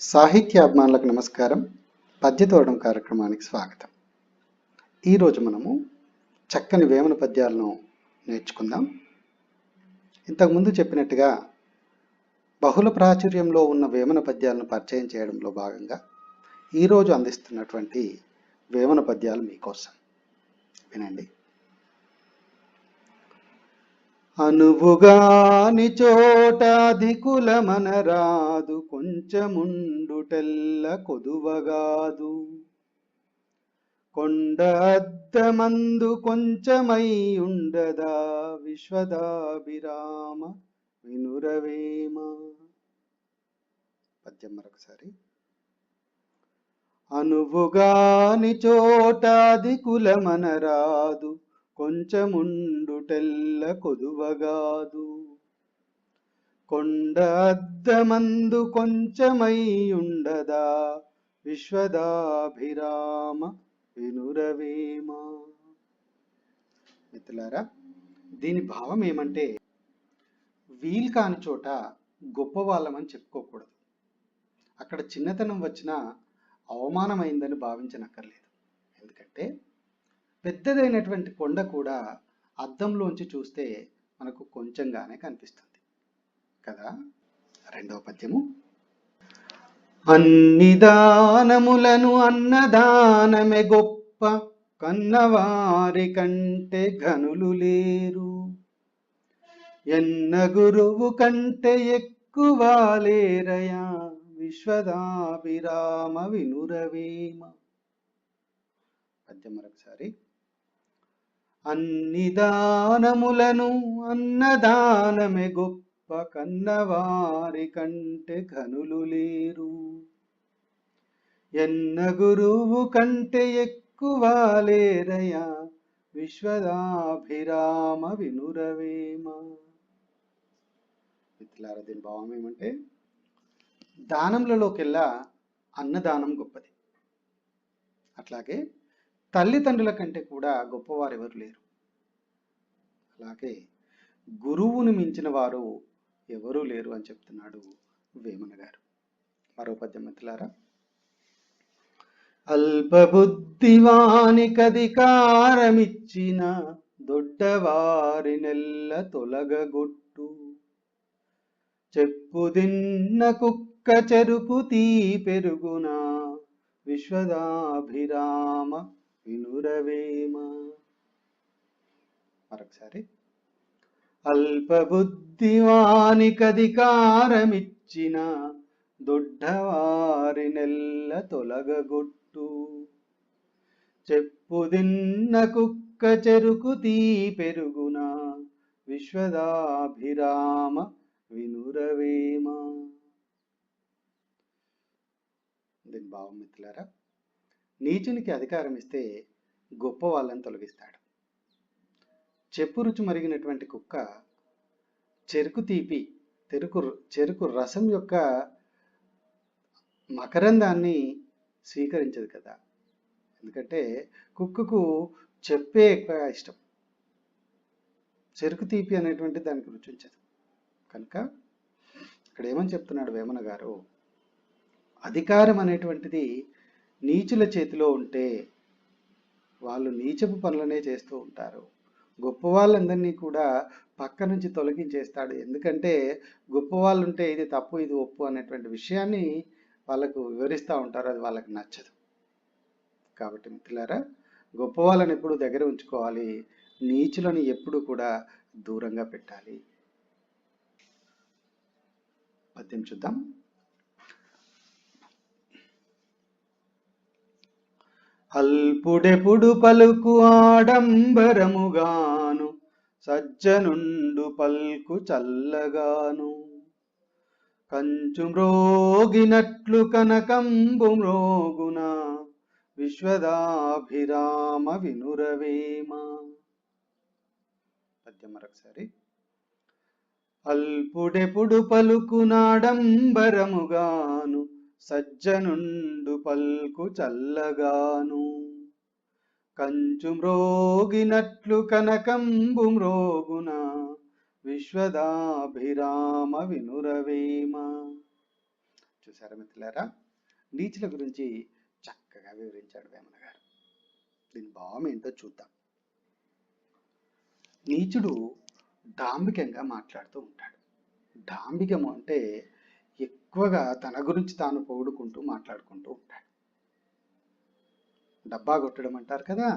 సాహిత్య అభిమానులకు నమస్కారం పద్యతోడడం కార్యక్రమానికి స్వాగతం. ఈరోజు మనము చక్కని వేమన పద్యాలను నేర్చుకుందాం. ఇంతకుముందు చెప్పినట్టుగా బహుళ ప్రాచుర్యంలో ఉన్న వేమన పద్యాలను పరిచయం చేయడంలో భాగంగా ఈరోజు అందిస్తున్నటువంటి వేమన పద్యాలు మీకోసం. వినండి. అనువుగాని చోట దికులమనరాదు కొంచెముండుటెల్ల కొదువగాదు. కొండ అద్దమందు కొంచెమై ఉండదా విశ్వదాభిరామ వినురవేమ. పద్యం మరొకసారి. అనువుగాని చోట దికులమనరాదు కొంచెముండుటెల్ల కొదువగాదు. కొండ అద్దమందు కొంచెమై ఉండదా విశ్వదాభిరామ వినురవేమ. మిత్రులారా దీని భావం ఏమంటే వీలు కాని చోట గొప్ప వాళ్ళమని చెప్పుకోకూడదు. అక్కడ చిన్నతనం వచ్చినా అవమానమైందని భావించనక్కర్లేదు. ఎందుకంటే పెద్దదైనటువంటి కొండ కూడా అద్దంలోంచి చూస్తే మనకు కొంచెంగానే కనిపిస్తుంది. కదా? రెండవ పద్యము. అన్ని దానములను అన్నదానమే గొప్ప కన్నవారి కంటే ఘనులు లేరు. ఎన్న గురువు కంటే ఎక్కువ లేరయా విశ్వదాభిరామ వినురవేమ. పద్యం మరొకసారి. అన్ని దానములను అన్నదానమే గొప్ప కన్నవారి కంటే ఘనులు లేరు. ఎన్న గురువు కంటే ఎక్కువ లేరయా? విశ్వదాభిరామ వినురవేమ? మిత్రులారా దీని భావం ఏమంటే దానములలోకెల్లా అన్నదానం గొప్పది. అట్లాగే తల్లిదండ్రుల కంటే కూడా గొప్పవారు ఎవరు లేరు. అలాగే గురువును మించిన వారు ఎవరూ లేరు అని చెప్తున్నాడు వేమన గారు. మరో పద్యం మిత్రులారా. అల్పబుద్ధివానికధికారమిచ్చిన దొడ్డవారి నెల్ల తొలగగొట్టు. చెప్పుదిన్న కుక్క చెరుకు తీ పెరుగునా విశ్వదాభిరామ వినురవేమ? మరొకసారి. అల్పబుద్ధివానికధికారమిచ్చిన దొడ్డవారి నెల్ల తొలగగొట్టు. చెప్పుదిన్న కుక్క చెరుకు తీ పెరుగున విశ్వదాభిరామ వినురవేమ? దీని భావం మిత్రులారా నీచునికి అధికారం ఇస్తే గొప్ప వాళ్ళని తొలగిస్తాడు. చెప్పు రుచి మరిగినటువంటి కుక్క చెరుకు తీపి తెరుకు చెరుకు రసం యొక్క మకరందాన్ని స్వీకరించదు కదా. ఎందుకంటే కుక్కకు చెప్పే ఎక్కువ ఇష్టం. చెరుకు తీపి అనేటువంటి దానికి రుచి ఉంచదు. కనుక ఇక్కడ ఏమని చెప్తున్నాడు వేమన గారు? అధికారం అనేటువంటిది నీచుల చేతిలో ఉంటే వాళ్ళు నీచపు పనులనే చేస్తూ ఉంటారు. గొప్ప వాళ్ళందరినీ కూడా పక్క నుంచి తొలగించేస్తాడు. ఎందుకంటే గొప్ప వాళ్ళు ఉంటే ఇది తప్పు ఇది ఒప్పు అనేటువంటి విషయాన్ని వాళ్ళకు వివరిస్తూ ఉంటారు. అది వాళ్ళకి నచ్చదు. కాబట్టి మిత్రులారా గొప్ప వాళ్ళని ఎప్పుడు దగ్గర ఉంచుకోవాలి. నీచులను ఎప్పుడు కూడా దూరంగా పెట్టాలి. పద్యం చూద్దాం. అల్పుడెపుడు పలుకు ఆడంబరముగాను సజ్జనుండు పల్కు చల్లగాను. కంచు మ్రోగినట్లు కనకంబు మ్రోగున విశ్వదాభిరామ వినురవేమ. పద్యం మరొకసారి. అల్పుడెప్పుడు పలుకునాడంబరముగాను సజ్జనుండు పల్కు చల్లగాను. కంచు మ్రోగినట్లు కనకంబు మ్రోగున. విశ్వదాభిరామ వినురవేమ. చూసారా మిత్రులారా? నీచుల గురించి చక్కగా వివరించాడు వేమన గారు. దీని భావం ఏంటో చూద్దాం. నీచుడు డాంబికంగా మాట్లాడుతూ ఉంటాడు. డాంబికము అంటే ఎక్కువగా తన గురించి తాను పొగుడుకుంటూ మాట్లాడుకుంటూ ఉంటాడు. డబ్బా కొట్టడం అంటారు కదా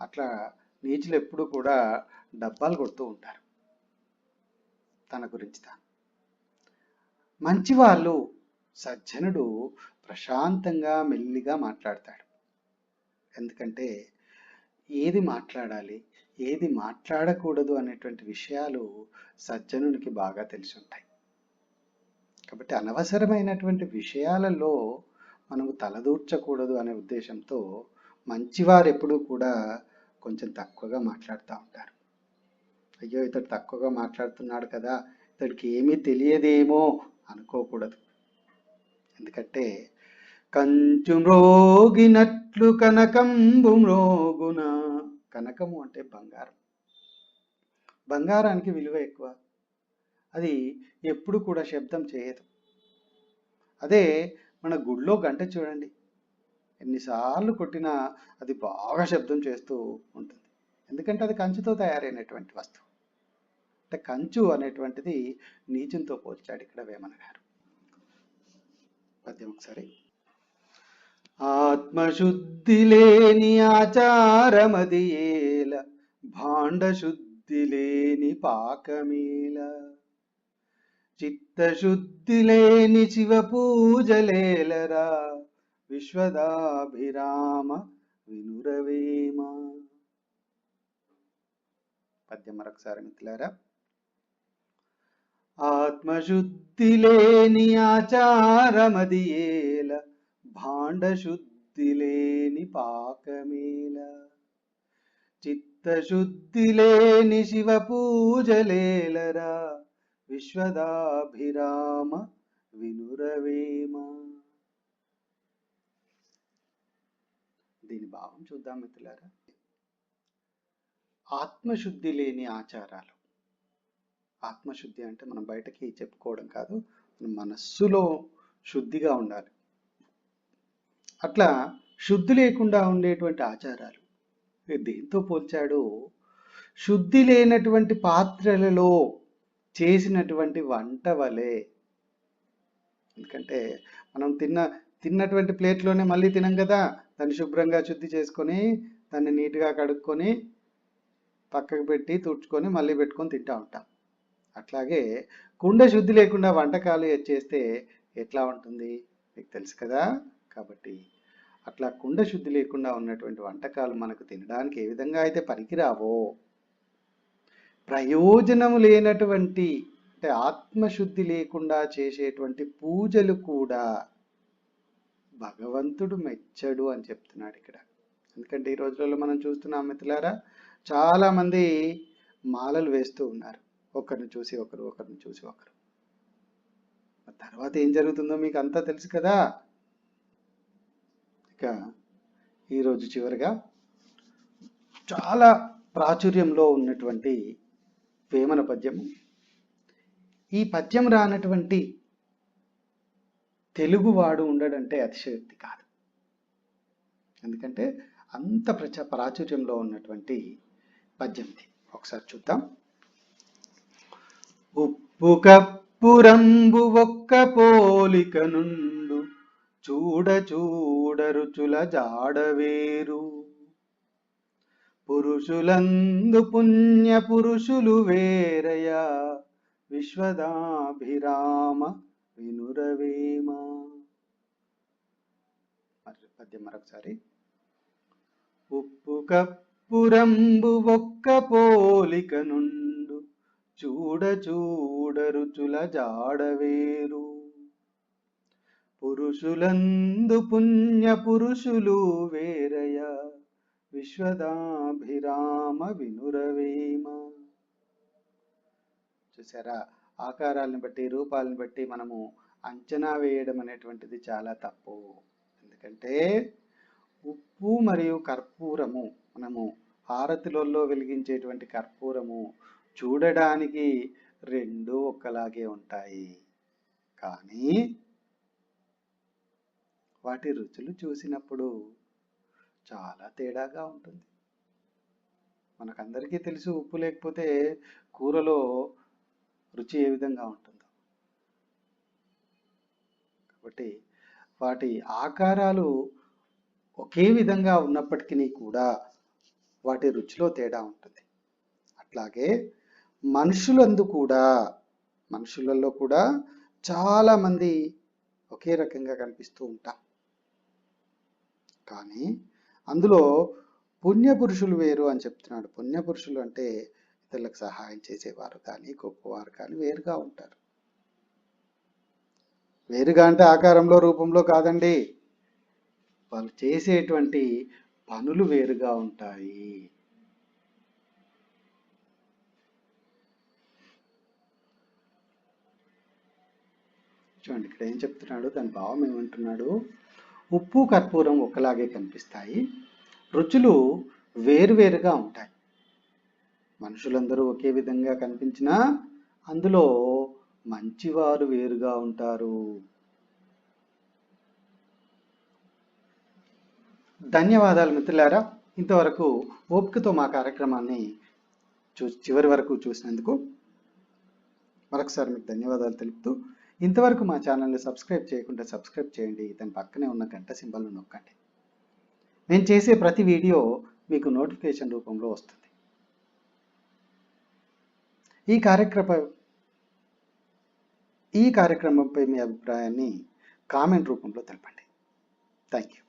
అట్లా నీచులు ఎప్పుడు కూడా డబ్బాలు కొడుతూ ఉంటారు తన గురించి తాను. మంచివాళ్ళు సజ్జనుడు ప్రశాంతంగా మెల్లిగా మాట్లాడతాడు. ఎందుకంటే ఏది మాట్లాడాలి ఏది మాట్లాడకూడదు అనేటువంటి విషయాలు సజ్జనునికి బాగా తెలిసి ఉంటాయి. కాబట్టి అనవసరమైనటువంటి విషయాలలో మనము తలదూర్చకూడదు అనే ఉద్దేశంతో మంచివారు ఎప్పుడూ కూడా కొంచెం తక్కువగా మాట్లాడుతూ ఉంటారు. అయ్యో ఇతడు తక్కువగా మాట్లాడుతున్నాడు కదా ఇతడికి ఏమీ తెలియదేమో అనుకోకూడదు. ఎందుకంటే కంచు మ్రోగినట్లు కనకంబు మ్రోగున కనకము అంటే బంగారం. బంగారానికి విలువ ఎక్కువ. అది ఎప్పుడు కూడా శబ్దం చేయదు. అదే మన గుళ్ళో గంట చూడండి. ఎన్నిసార్లు కొట్టినా అది బాగా శబ్దం చేస్తూ ఉంటుంది. ఎందుకంటే అది కంచుతో తయారైనటువంటి వస్తువు. అంటే కంచు అనేటువంటిది నీచంతో పోల్చాడు ఇక్కడ వేమన గారు. పద్యం ఒకసారి. ఆత్మశుద్ధి లేని ఆచారమది ఏల శుద్ధి లేని పాకమేల. చిత్తశుద్ధి లేని శివ పూజలేలరా. విశ్వదాభిరామ వినురవేమ. పద్యం మరొకసారి మిత్రులారా. ఆత్మశుద్ధి లేని ఆచారమది ఏల భాండశుద్ధి లేని పాకమేల. చిత్తశుద్ధి లేని శివ పూజలేలరా. విశ్వదాభిరామ వినురవేమ. దీని భావం చూద్దాం మిత్రులారా. ఆత్మశుద్ధి లేని ఆచారాలు. ఆత్మశుద్ధి అంటే మనం బయటకి చెప్పుకోవడం కాదు మనస్సులో శుద్ధిగా ఉండాలి. అట్లా శుద్ధి లేకుండా ఉండేటువంటి ఆచారాలు. దేంతో పోల్చాడు శుద్ధి లేనటువంటి పాత్రలలో చేసినటువంటి వంట వలె. ఎందుకంటే మనం తిన్న తిన్నటువంటి ప్లేట్లోనే మళ్ళీ తినం కదా. దాన్ని శుభ్రంగా శుద్ధి చేసుకొని దాన్ని నీట్గా కడుక్కొని పక్కకు పెట్టి తుడుచుకొని మళ్ళీ పెట్టుకొని తింటా ఉంటాం. అట్లాగే కుండ శుద్ధి లేకుండా వంటకాలు చేస్తే ఎట్లా ఉంటుంది? మీకు తెలుసు కదా. కాబట్టి అట్లా కుండ శుద్ధి లేకుండా ఉన్నటువంటి వంటకాలు మనకు తినడానికి ఏ విధంగా అయితే పనికిరావో ప్రయోజనం లేనటువంటి అంటే ఆత్మశుద్ధి లేకుండా చేసేటువంటి పూజలు కూడా భగవంతుడు మెచ్చడు అని చెప్తున్నాడు ఇక్కడ. ఎందుకంటే ఈ రోజులలో మనం చూస్తున్నాం మిత్రులారా చాలామంది మాలలు వేస్తూ ఉన్నారు. ఒకరిని చూసి ఒకరు ఒకరిని చూసి ఒకరు. తర్వాత ఏం జరుగుతుందో మీకు అంతా తెలుసు కదా? ఇక ఈరోజు చివరిగా చాలా ప్రాచుర్యంలో ఉన్నటువంటి వేమన పద్యము. ఈ పద్యం రానటువంటి తెలుగువాడు ఉండడంటే అతిశయోక్తి కాదు. ఎందుకంటే అంత ప్రచ ప్రాచుర్యంలో ఉన్నటువంటి పద్యం ఒకసారి చూద్దాం. ఉప్పు కప్పురంబు ఒక్క పోలిక నుండు చూడ చూడ రుచుల జాడవేరు పురుషులందు పుణ్య పురుషులు వేరయా. విశ్వదాభిరామ వినురవేమ. పద్యం మరొకసారి. ఉప్పు కప్పురంబు ఒక్క పోలిక నుండు చూడ చూడ రుచుల జాడవేరు పురుషులందు పుణ్య పురుషులు వేరయ. విశ్వదాభిరామ వినురవేమ. చూసారా? ఆకారాలను బట్టి రూపాలను బట్టి మనము అంచనా వేయడం అనేటువంటిది చాలా తప్పు. ఎందుకంటే ఉప్పు మరియు కర్పూరము మనము హారతిలలో వెలిగించేటువంటి కర్పూరము చూడడానికి రెండు ఒకలాగే ఉంటాయి. కానీ వాటి రుచులు చూసినప్పుడు చాలా తేడాగా ఉంటుంది. మనకందరికీ తెలుసు ఉప్పు లేకపోతే కూరలో రుచి ఏ విధంగా ఉంటుందో. కాబట్టి వాటి ఆకారాలు ఒకే విధంగా ఉన్నప్పటికీ కూడా వాటి రుచిలో తేడా ఉంటుంది. అట్లాగే మనుషులందు కూడా మనుషులలో కూడా చాలామంది ఒకే రకంగా కనిపిస్తూ ఉంటాం. కానీ అందులో పుణ్యపురుషులు వేరు అని చెప్తున్నాడు. పుణ్యపురుషులు అంటే ఇతరులకు సహాయం చేసేవారు కానీ గొప్పవారు కానీ వేరుగా ఉంటారు. వేరుగా అంటే ఆకారంలో రూపంలో కాదండి. వాళ్ళు చేసేటువంటి పనులు వేరుగా ఉంటాయి. చూడండి ఇక్కడ ఏం చెప్తున్నాడు? దాని భావం ఏమంటున్నాడు? ఉప్పు కర్పూరం ఒకలాగే కనిపిస్తాయి. రుచులు వేరువేరుగా ఉంటాయి. మనుషులందరూ ఒకే విధంగా కనిపించినా అందులో మంచివారు వేరుగా ఉంటారు. ధన్యవాదాలు మిత్రులారా. ఇంతవరకు ఓపికతో మా కార్యక్రమాన్ని చూ చివరి వరకు చూసినందుకు మరొకసారి మీకు ధన్యవాదాలు తెలుపుతూ ఇంతవరకు మా ఛానల్ని సబ్స్క్రైబ్ చేయకుండా సబ్స్క్రైబ్ చేయండి. దాని పక్కనే ఉన్న గంట సింబల్ను నొక్కండి. నేను చేసే ప్రతి వీడియో మీకు నోటిఫికేషన్ రూపంలో వస్తుంది. ఈ కార్యక్రమ ఈ కార్యక్రమంపై మీ అభిప్రాయాన్ని కామెంట్ రూపంలో తెలపండి. Thank you